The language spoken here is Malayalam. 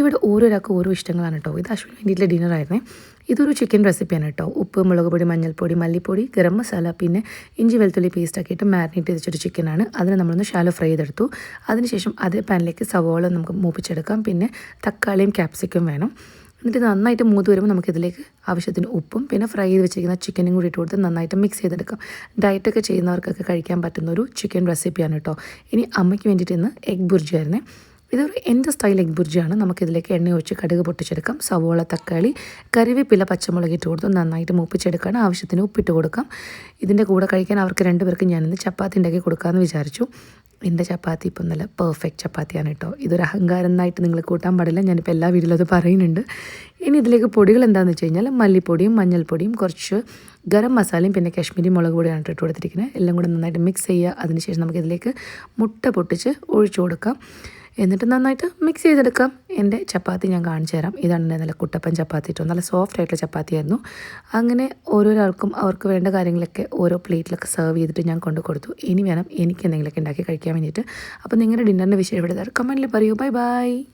ഇവിടെ ഓരോരാൾക്ക് ഓരോ ഇഷ്ടങ്ങളാണ് കേട്ടോ. ഇത് അശ്വിന് വേണ്ടിയിട്ടുള്ള ഡിന്നർ ഡിന്നറായിരുന്നേ ഇതൊരു ചിക്കൻ റെസിപ്പിയാണ് കേട്ടോ. ഉപ്പ് മുളക് പൊടി മഞ്ഞൾപ്പൊടി മല്ലിപ്പൊടി ഗരം മസാല പിന്നെ ഇഞ്ചി വെളുത്തുള്ളി പേസ്റ്റ് ആക്കിയിട്ട് മാരിനേറ്റ് ചെയ്ത് വെച്ചൊരു ചിക്കനാണ് അതിന് നമ്മളൊന്ന് ഷാലോ ഫ്രൈ ചെയ്തെടുത്തു. അതിനുശേഷം അതേ പാനിലേക്ക് സവോള നമുക്ക് മൂപ്പിച്ചെടുക്കാം. പിന്നെ തക്കാളിയും ക്യാപ്സിക്കും വേണം. എന്നിട്ട് നന്നായിട്ട് മൂത്ത് വരുമ്പോൾ നമുക്കിതിലേക്ക് ആവശ്യത്തിന് ഉപ്പും പിന്നെ ഫ്രൈ ചെയ്ത് വെച്ചിരിക്കുന്ന ചിക്കനും കൂടി ഇട്ട് കൊടുത്ത് നന്നായിട്ട് മിക്സ് ചെയ്തെടുക്കാം. ഡയറ്റൊക്കെ ചെയ്യുന്നവർക്കൊക്കെ കഴിക്കാൻ പറ്റുന്ന ഒരു ചിക്കൻ റെസിപ്പിയാണ് കേട്ടോ. ഇനി അമ്മയ്ക്ക് വേണ്ടിയിട്ട് ഇന്ന് എഗ് ബുർജി ആയിരുന്നേ. ഇതൊരു എന്റെ സ്റ്റൈൽ എഗ് ബുർജിയാണ് നമുക്കിതിലേക്ക് എണ്ണ ഒഴിച്ച് കടുക് പൊട്ടിച്ചെടുക്കാം. സവോള തക്കാളി കറിവേപ്പില പച്ചമുളക് ഇട്ട് കൊടുത്ത് നന്നായിട്ട് മൂപ്പിച്ചെടുക്കാൻ ആവശ്യത്തിന് ഉപ്പിട്ട് കൊടുക്കാം. ഇതിന്റെ കൂടെ കഴിക്കാൻ അവർക്ക് രണ്ടുപേർക്കും ഞാനിന്ന് ചപ്പാത്തി ഉണ്ടാക്കി കൊടുക്കാമെന്ന് വിചാരിച്ചു. എന്റെ ചപ്പാത്തി ഇപ്പം നല്ല പെർഫെക്റ്റ് ചപ്പാത്തിയാണ് കേട്ടോ. ഇതൊരു അഹങ്കാരം എന്നായിട്ട് നിങ്ങൾ കൂട്ടാൻ പാടില്ല. ഞാനിപ്പോൾ എല്ലാ വീട്ടിലും അത് പറയുന്നുണ്ട്. ഇനി ഇതിലേക്ക് പൊടികൾ എന്താണെന്ന് വെച്ച് കഴിഞ്ഞാൽ മല്ലിപ്പൊടിയും മഞ്ഞൾപ്പൊടിയും കുറച്ച് ഗരം മസാലയും പിന്നെ കാശ്മീരി മുളക് പൊടിയാണ് ഇട്ട് കൊടുത്തിരിക്കുന്നത്. എല്ലാം കൂടെ നന്നായിട്ട് മിക്സ് ചെയ്യുക. അതിനുശേഷം നമുക്കിതിലേക്ക് മുട്ട പൊട്ടിച്ച് ഒഴിച്ചു കൊടുക്കാം. എന്നിട്ട് നന്നായിട്ട് മിക്സ് ചെയ്തെടുക്കാം. എന്റെ ചപ്പാത്തി ഞാൻ കാണിച്ചു തരാം. ഇതാണ് എന്റെ നല്ല കുട്ടപ്പൻ ചപ്പാത്തി ഇട്ടോ നല്ല സോഫ്റ്റ് ആയിട്ടുള്ള ചപ്പാത്തിയായിരുന്നു. അങ്ങനെ ഓരോരാൾക്കും അവർക്ക് വേണ്ട കാര്യങ്ങളൊക്കെ ഓരോ പ്ലേറ്റിലൊക്കെ സെർവ് ചെയ്തിട്ട് ഞാൻ കൊണ്ടു കൊടുത്തു. ഇനി വേണം എനിക്ക് എന്തെങ്കിലുമൊക്കെ ഉണ്ടാക്കി കഴിക്കാൻ വേണ്ടിയിട്ട്. അപ്പോൾ നിങ്ങളുടെ ഡിന്നറിന്റെ വിഷയം എവിടെ കമന്റിൽ പറയൂ. Bye bye